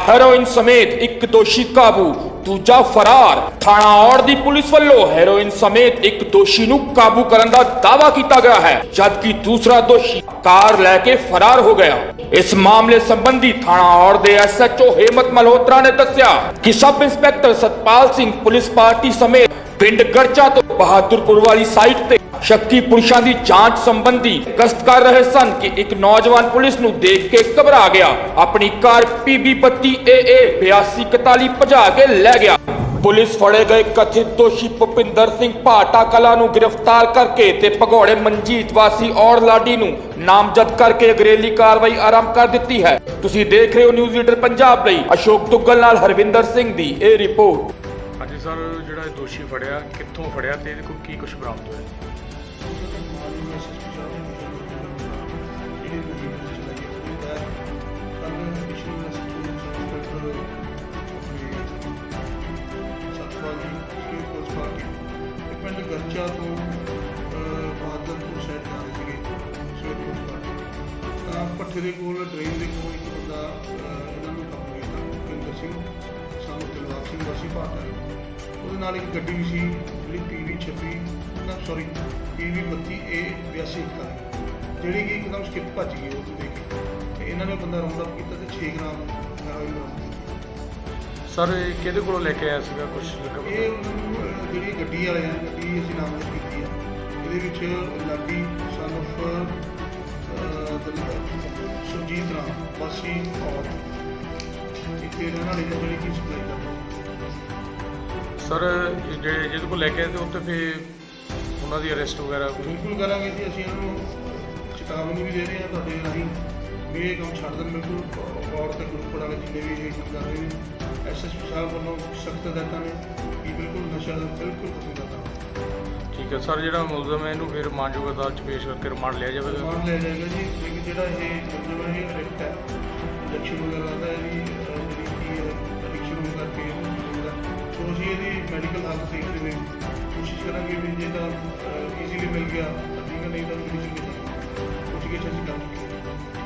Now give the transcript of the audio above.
Heroin ਸਮੇਤ ਇੱਕ ਦੋਸ਼ੀ ਕਾਬੂ ਦੂਜਾ ਫਰਾਰ ਥਾਣਾ ਔੜ ਦੀ ਪੁਲਿਸ ਵੱਲੋਂ ਹੈਰੋਇਨ ਸਮੇਤ ਇੱਕ ਦੋਸ਼ੀ ਨੂੰ ਕਾਬੂ ਕਰਨ ਦਾ ਦਾਅਵਾ ਕੀਤਾ ਗਿਆ ਹੈ ਜਦਕਿ ਦੂਸਰਾ ਦੋਸ਼ੀ ਕਾਰ ਲੈ ਕੇ ਫਰਾਰ ਹੋ ਗਿਆ ਇਸ ਮਾਮਲੇ ਸੰਬੰਧੀ ਥਾਣਾ ਔੜ ਦੇ ਐਸਐਚਓ ਹੇਮਤ ਮਲਹੋਤਰਾ ਨੇ ਦੱਸਿਆ ਕਿ sub inspector Satpal Singh police party ਸਮੇਤ ਪਿੰਡ ਗਰਚਾ ਤੋਂ ਬਹਾਦਰਪੁਰ ਵਾਲੀ ਸਾਈਟ ਤੇ ਸ਼ੱਕੀ ਪੁਰਸ਼ਾਂ ਦੀ ਜਾਂਚ ਸੰਬੰਧੀ ਗਸ਼ਤ ਕਰ ਰਹੇ ਸਨ ਕਿ ਇੱਕ ਨੌਜਵਾਨ ਪੁਲਿਸ ਨੂੰ ਦੇਖ ਕੇ ਘਬਰਾ ਗਿਆ। ਆਪਣੀ ਕਾਰ PB 32 AA 8241 ਭਜਾ ਕੇ ਲੈ ਗਿਆ। ਪੁਲਿਸ ਫੜੇ ਗਏ ਕਥਿਤ ਦੋਸ਼ੀ ਭੁਪਿੰਦਰ ਸਿੰਘ ਭਾਟਾ ਕਲਾ ਨੂੰ ਗ੍ਰਿਫਤਾਰ ਕਰਕੇ ਤੇ ਭਗੌੜੇ ਮਨਜੀਤ ਵਾਸੀ ਔਰ ਲਾਡੀ ਨੂੰ ਨਾਮਜ਼ਦ ਕਰਕੇ ਅਗਰੇਲੀ ਕਾਰਵਾਈ ਆਰੰਭ ਕਰ ਦਿੱਤੀ ਹੈ। ਤੁਸੀਂ ਦੇਖ ਰਹੇ ਹੋ ਨਿਊਜ਼ ਲੀਡਰ ਪੰਜਾਬ ਲਈ ਅਸ਼ੋਕ ਤੁੱਗਲ ਨਾਲ ਹਰਵਿੰਦਰ ਸਿੰਘ ਦੀ ਇਹ ਰਿਪੋਰਟ। ਹਾਂਜੀ ਸਰ, ਜਿਹੜਾ ਦੋਸ਼ੀ ਫੜਿਆ, ਕਿੱਥੋਂ ਫੜਿਆ ਤੇ ਇਹਦੇ ਕੋਲ ਕੀ ਕੁਝ ਬਰਾਮਦ ਹੋਇਆ? ਪਿੰਡ ਗਰਚਾ ਤੋਂ ਬਹਾਦਰਪੁਰ ਸਾਈਡ ਜਾ ਰਹੇ ਸੀਗੇ ਸਵੇਰ ਪੁਲਿਸ ਪਾਰਟੀ ਤਾਂ ਪੱਠੇ ਦੇ ਕੋਲ ਟ੍ਰੇਨ ਦੇ ਕੋਲ ਇੱਕ ਬੰਦਾ ਇਹਨਾਂ ਨੂੰ ਕਾਬੂ ਕੀਤਾ ਭੁਪਿੰਦਰ ਸਿੰਘ ਸਾਨੂੰ ਦਿਲਵਾਗ ਸਿੰਘ ਵਾਸੀ ਭਾਰਤ ਨਾਲ ਇੱਕ ਗੱਡੀ ਵੀ ਸੀ ਜਿਹੜੀ ਪੀਵੀ 26 ਨਾ ਸੌਰੀ ਪੀਵੀ 32 ਏ 82 ਦਾ ਜਿਹੜੀ ਕਿ ਇੱਕਦਮ ਸਕਿਪ ਭੱਜ ਗਈ ਉਹ ਦੇਖ ਕੇ। ਤੇ ਇਹਨਾਂ ਨੇ ਬੰਦਾ ਰਾਉਂਡ ਅਪ ਕੀਤਾ ਤੇ 6 ਗ੍ਰਾਮ ਹੈਰੋਇਨ ਸਰ ਇਹ ਕਿਹਦੇ ਕੋਲੋਂ ਲੈ ਕੇ ਆਇਆ ਸੀਗਾ ਕੁਝ ਲੱਗਾ ਇਹ ਉਹਨਾਂ ਅਹ, ਜਿਹੜੀ ਗੱਡੀ ਵਾਲੇ ਆ ਗੱਡੀ ਅਸੀਂ ਨਾਮਜ਼ਦ ਕੀਤੀ ਆ। ਇਹਦੇ ਵਿੱਚ ਲਾਡੀ ਸਨ of ਸੁਰਜੀਤ ਰਾਮ ਵਾਸੀ ਔਰ ਇੱਥੇ ਰਹਿਣ ਵਾਲੇ ਜਿਹੜੀ ਕਿ ਸਪਲਾਈ ਕਰਦਾ। ਸਰ ਇਹ ਜਿਹੜੇ ਜਿਹਦੇ ਕੋਲ ਲੈ ਕੇ ਆਏ ਤੇ ਉੱਤੇ ਫਿਰ ਉਹਨਾਂ ਦੀ ਅਰੈਸਟ ਵਗੈਰਾ ਕੋਈ? ਬਿਲਕੁਲ ਕਰਾਂਗੇ ਜੀ ਅਸੀਂ ਇਹਨਾਂ ਨੂੰ ਚੇਤਾਵਨੀ ਵੀ ਦੇ ਰਹੇ ਹਾਂ ਤੁਹਾਡੇ ਰਾਹੀਂ। ਵੀ ਇਹ ਕੰਮ ਛੱਡ ਦੇਣ ਬਿਲਕੁਲ। ਔਰ ਤੇ ਗਰੁੱਪ ਵਾਲੇ ਜਿੰਨੇ ਵੀ ਇਹ ਕੰਮ ਕਰ ਰਹੇ ਨੇ ਐਸਐਸਪੀ ਸਾਹਿਬ ਵੱਲੋਂ ਸਖਤ ਹਦਾਇਤਾਂ ਨੇ ਕਿ ਬਿਲਕੁਲ ਨਸ਼ਾ ਬਿਲਕੁਲ ਖਤਮ ਕਰਨਾ ਠੀਕ ਹੈ। ਸਰ ਜਿਹੜਾ ਮੁਲਜ਼ਮ ਹੈ ਇਹਨੂੰ ਫਿਰ ਮਾਨਯੋਗ ਅਦਾਲਤ 'ਚ ਪੇਸ਼ ਕਰਕੇ ਰਿਮਾਂਡ ਲਿਆ ਜਾਵੇਗਾ? ਸਮਾਨ ਲਿਆ ਜਾਏਗਾ ਜੀ। ਲੇਕਿਨ ਜਿਹੜਾ ਇਹ ਮਤਲਬ ਇਹ ਐਡਿਕਟ ਹੈ। ਇੰਜੈਕਸ਼ਨ ਵਗੈਰਾ ਦਾ ਇਹਦੀ ਅਹ, ਜਿਹੜੀ ਐਡਿਕਸ਼ਨ ਹੋਣ ਕਰਕੇ ਇਹ ਇਹਦੀ ਮੈਡੀਕਲ ਹਾਲਤ ਦੇਖਦੇ ਨੇ ਕੋਸ਼ਿਸ਼ ਕਰਾਂਗੇ ਵੀ ਜੇ ਤਾਂ ਈਜ਼ੀਲੀ ਮਿਲ ਗਿਆ ਠੀਕ ਨਹੀਂ ਤਾਂ ਕਿਸੇ ਕਿਸੇ ਅਸੀਂ ਕਰ